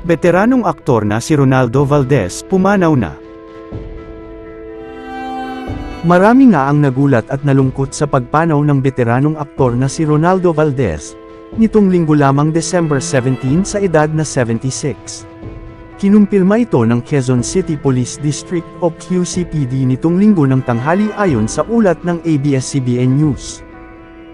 Veteranong aktor na si Ronaldo Valdez pumanaw na. Marami nga ang nagulat at nalungkot sa pagpanaw ng veteranong aktor na si Ronaldo Valdez, nitong linggo lamang December 17 sa edad na 76. Kinumpirma ito ng Quezon City Police District o QCPD nitong linggo ng tanghali ayon sa ulat ng ABS-CBN News.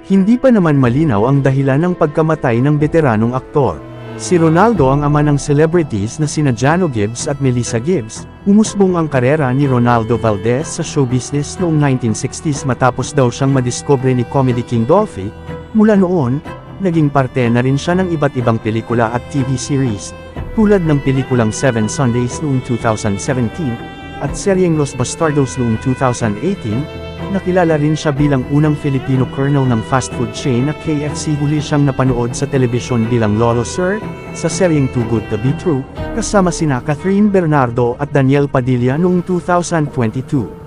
Hindi pa naman malinaw ang dahilan ng pagkamatay ng veteranong aktor. Si Ronaldo ang ama ng celebrities na sina Jano Gibbs at Melissa Gibbs, umusbong ang karera ni Ronaldo Valdez sa show business noong 1960s matapos daw siyang madiscover ni Comedy King Dolphy, mula noon, naging parte na rin siya ng iba't ibang pelikula at TV series, tulad ng pelikulang Seven Sundays noong 2017, at seryeng Los Bastardos noong 2018, Nakilala rin siya bilang unang Filipino colonel ng fast food chain na KFC huli siyang napanood sa telebisyon bilang Lolo Sir, sa seryeng Too Good To Be True, kasama sina Catherine Bernardo at Daniel Padilla noong 2022.